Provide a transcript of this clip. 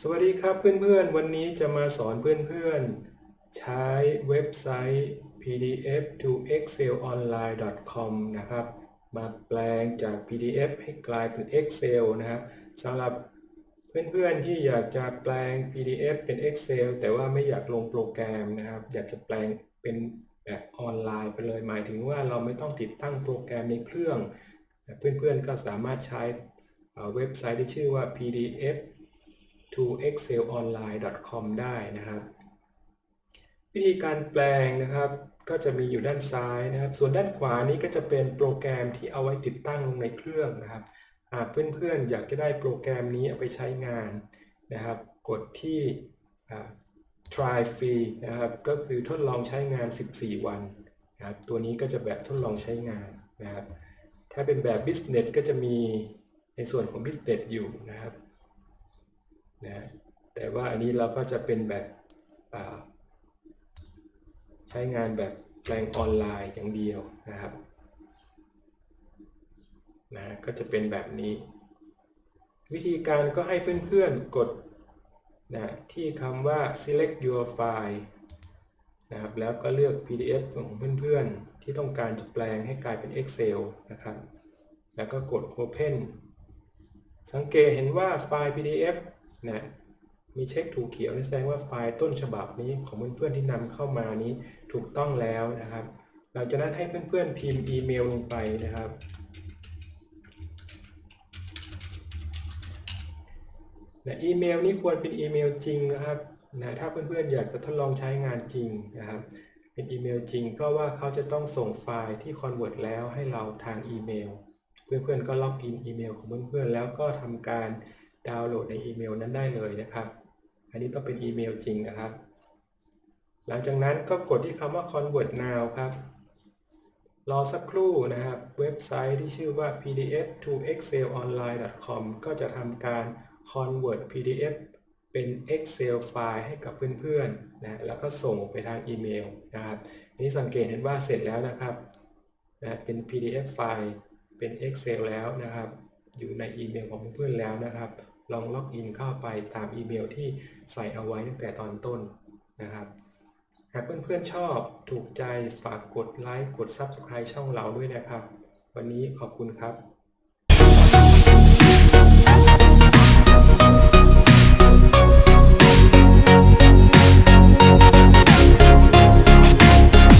สวัสดีครับเพื่อนๆ วันนี้จะมาสอนเพื่อนๆ ใช้เว็บไซต์ pdf to excel online com นะครับ มาแปลงจาก pdf ให้กลายเป็น excel นะครับสำหรับเพื่อนๆ ที่อยากจะแปลง pdf เป็น excel แต่ว่าไม่อยากลงโปรแกรมนะครับ อยากจะแปลงเป็นแบบออนไลน์ไปเลย หมายถึงว่าเราไม่ต้องติดตั้งโปรแกรมในเครื่อง เพื่อนๆ ก็สามารถใช้เอ่อเว็บไซต์ที่ชื่อว่า pdf to excelonline.com ได้นะครับ วิธีการแปลงนะครับ ก็จะมีอยู่ด้านซ้ายนะครับ ส่วนด้านขวานี้ก็จะเป็นโปรแกรมที่เอาไว้ติดตั้งลงในเครื่องนะครับหากเพื่อนๆอยากจะได้โปรแกรมนี้เอาไปใช้งานนะครับ กดที่ try free นะครับ ก็คือทดลองใช้งาน 14 วันนะครับ ตัวนี้ก็จะแบบทดลองใช้งานนะครับ ถ้าเป็นแบบ business ก็จะมีในส่วนของ business อยู่นะครับ นะแต่ว่าอันนี้เราก็จะเป็นแบบใช้งานแบบแปลงออนไลน์อย่างเดียวนะครับนะก็จะเป็นแบบนี้ วิธีการก็ให้เพื่อนๆกดนะที่คำว่า select your file นะครับแล้วก็เลือก PDF ของเพื่อนๆ ที่ต้องการจะแปลงให้กลายเป็น Excel นะครับ แล้วก็กด Open สังเกตเห็นว่าไฟล์ PDF นะมีเช็คถูกเขียวนี่แสดงว่าไฟล์ต้นฉบับนี้ของเพื่อนๆที่นำเข้ามานี้ถูกต้องแล้วนะครับหลังจากนั้นให้เพื่อนๆพิมพ์อีเมลลงไปนะครับ นะอีเมลนี้ควรเป็นอีเมลจริงนะครับนะถ้าเพื่อนๆอยากจะทดลองใช้งานจริงนะครับ เป็นอีเมลจริง เพราะว่าเขาจะต้องส่งไฟล์ที่คอนเวิร์ตแล้วให้เราทางอีเมล เพื่อนๆก็ล็อกอินอีเมลของเพื่อนๆแล้วก็ทำการ ดาวน์โหลดในอีเมลนั้นได้เลยนะครับ อันนี้ต้องเป็นอีเมลจริงนะครับ หลังจากนั้นก็กดที่คำว่า convert now ครับ รอสักครู่นะครับ เว็บไซต์ที่ชื่อว่า pdf to excel online com ก็จะทำการ convert pdf เป็น excel ไฟล์ให้กับเพื่อนๆนะแล้วก็ส่งไปทางอีเมลนะครับอันนี้สังเกตเห็นว่าเสร็จแล้วนะครับนะเป็น pdf ไฟล์เป็น excel แล้วนะครับ อยู่ในอีเมลของเพื่อนๆแล้วนะครับ ลองล็อกอินเข้าไปตามอีเมลที่ใส่เอาไว้ตั้งแต่ตอนต้นนะครับ หากเพื่อนๆชอบถูกใจฝากกดไลค์กด Subscribe ช่องเราด้วยนะครับ วันนี้ขอบคุณครับ